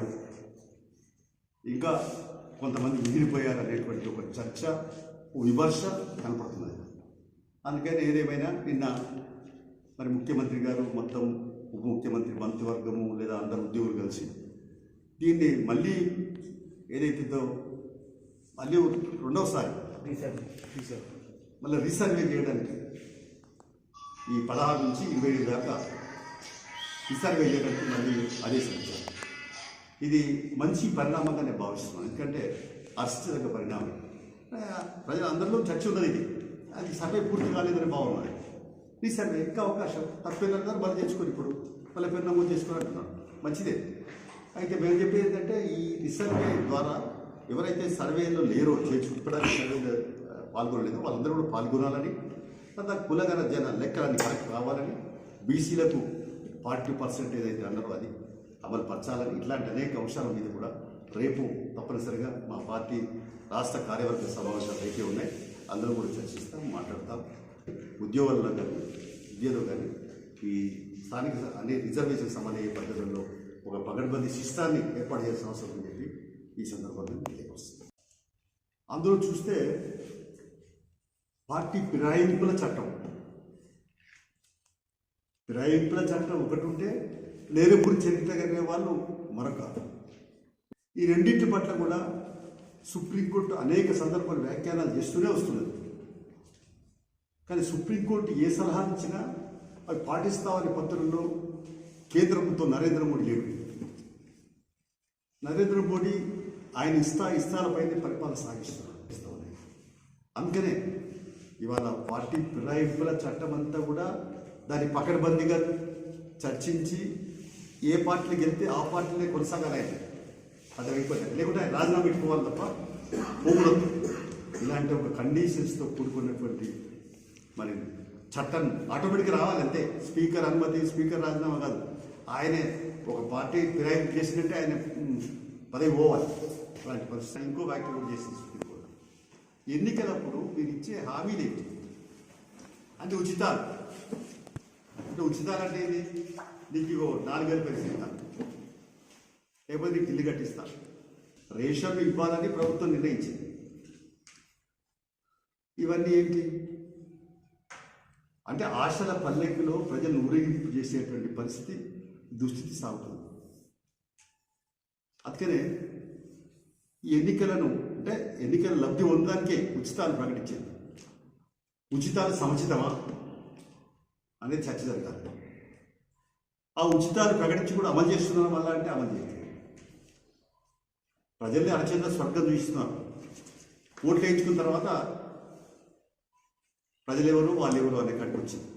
చనిపోయారు. ఇంకా కొంతమంది మిగిలిపోయారు అనేటువంటి ఒక చర్చ విమర్శ కనపడుతున్నది. అందుకని ఏదేమైనా నిన్న మరి ముఖ్యమంత్రి గారు మొత్తం ఉప ముఖ్యమంత్రి మంత్రివర్గము లేదా అందరు ఉద్యోగులు కలిసి దీన్ని మళ్ళీ ఏదైతుందో మళ్ళీ రెండవసారి మళ్ళీ రీసర్వే చేయడానికి ఈ పదహారు నుంచి ఇరవై దాకా రీసర్వే చేయడానికి మళ్ళీ ఆదేశించారు. ఇది మంచి పరిణామంగా నేను భావిస్తున్నాను ఎందుకంటే హర్షించదగ్గ పరిణామం. ప్రజలు ప్రజలందరిలో చర్చ ఉన్నది ఇది. అది సర్వే పూర్తి కాలేదని భావన ఈ సర్వే ఇంకా అవకాశం. తప్పేదన్నారు మళ్ళీ తెచ్చుకొని ఇప్పుడు. మళ్ళీ పేరు నమోదు చేసుకొని అంటున్నాను మంచిదే. అయితే మేము చెప్పేది ఏంటంటే ఈ రిసర్వే ద్వారా ఎవరైతే సర్వేలో లేరో చేర్చు ఇప్పటిదాకా సర్వేలో పాల్గొనలేదో వాళ్ళందరూ కూడా పాల్గొనాలని తర్వాత కులగల జన లెక్కలన్నీ కరెక్ట్ కావాలని బీసీలకు ఫార్టీ పర్సెంట్ ఏదైతే అన్నారో అది అమలుపరచాలని ఇట్లాంటి అనేక అంశాల మీద కూడా రేపు తప్పనిసరిగా మా పార్టీ రాష్ట్ర కార్యవర్గ సమావేశాలు అయితే ఉన్నాయి. అందరూ కూడా చర్చిస్తాం మాట్లాడతాం. ఉద్యోగాల్లో కానీ విద్యలో కానీ ఈ స్థానిక అనే రిజర్వేషన్ సమన్వయ పద్ధతుల్లో ఒక పగడ్బందీ శిస్తాన్ని ఏర్పాటు చేసిన అవసరం అని చెప్పి ఈ సందర్భంగా తెలియపరుస్తుంది అందులో చూస్తే పార్టీ ఫిరాయింపుల చట్టం. ఫిరాయింపుల చట్టం ఒకటి ఉంటే లేనప్పుడు చరిత్ర కలిగిన వాళ్ళు మరొక ఈ రెండింటి పట్ల కూడా సుప్రీంకోర్టు అనేక సందర్భాలు వ్యాఖ్యానాలు చేస్తూనే వస్తున్నది. కానీ సుప్రీంకోర్టు ఏ సలహా ఇచ్చినా అవి పాటిస్తామని పత్రంలో కేంద్ర ప్రభుత్వం నరేంద్ర మోడీ లేడు నరేంద్ర మోడీ ఆయన ఇస్తా ఇస్తాలపైనే పరిపాలన సాగిస్తున్నాడు అందుకనే ఇవాళ పార్టీ ఫిరాయింపుల చట్టం అంతా కూడా దాన్ని పకడ్బందీగా చర్చించి ఏ పార్టీలు గెలితే ఆ పార్టీలే కొనసాగాలి ఆయన అది అయిపోయింది లేకుంటే ఆయన రాజీనామా పెట్టుకోవాలి తప్ప పోకూడదు. ఇలాంటి ఒక కండిషన్స్తో కూడుకున్నటువంటి మరి చట్టం ఆటోమేటిక్గా రావాలి అంతే. స్పీకర్ అనుమతి స్పీకర్ రాజీనామా కాదు. ఆయనే ఒక పార్టీ ఫిరాయింపు చేసినట్టే ఆయన పదవి పోవాలి. అలాంటి పరిస్థితి ఇంకో వ్యాఖ్య కూడా చేసింది సుప్రీంకోర్టు ఎన్నికలప్పుడు మీరు ఇచ్చే హామీలు ఏంటి అంటే ఉచితాలు. అంటే ఉచితాలు అంటే ఏంటి నీకు ఇగో నాలుగేళ్ళు పెరిగిస్తాను లేకపోతే నీకు ఇల్లు కట్టిస్తా. రేషన్ ఇవ్వాలని ప్రభుత్వం నిర్ణయించింది. ఇవన్నీ ఏంటి? అంటే ఆశల పల్లెకిలో ప్రజలు ఊరేగింపు చేసేటువంటి పరిస్థితి దుస్థితి సాగుతుంది. అందుకనే ఈ ఎన్నికలను అంటే ఎన్నికల లబ్ధి పొందడానికే ఉచితాలు ప్రకటించింది ఉచితాలు సముచితమా? అనేది చర్చ జరగాలి. ఆ ఉచితాలు ప్రకటించి కూడా అమలు చేస్తున్నారు వల్ల అంటే అమలు చేయలేదు. ప్రజల్ని అరచేత స్వర్గం చూస్తున్నారు ఓట్లు వేయించుకున్న తర్వాత ప్రజలెవరు వాళ్ళెవరు అనే కట్టుకొచ్చింది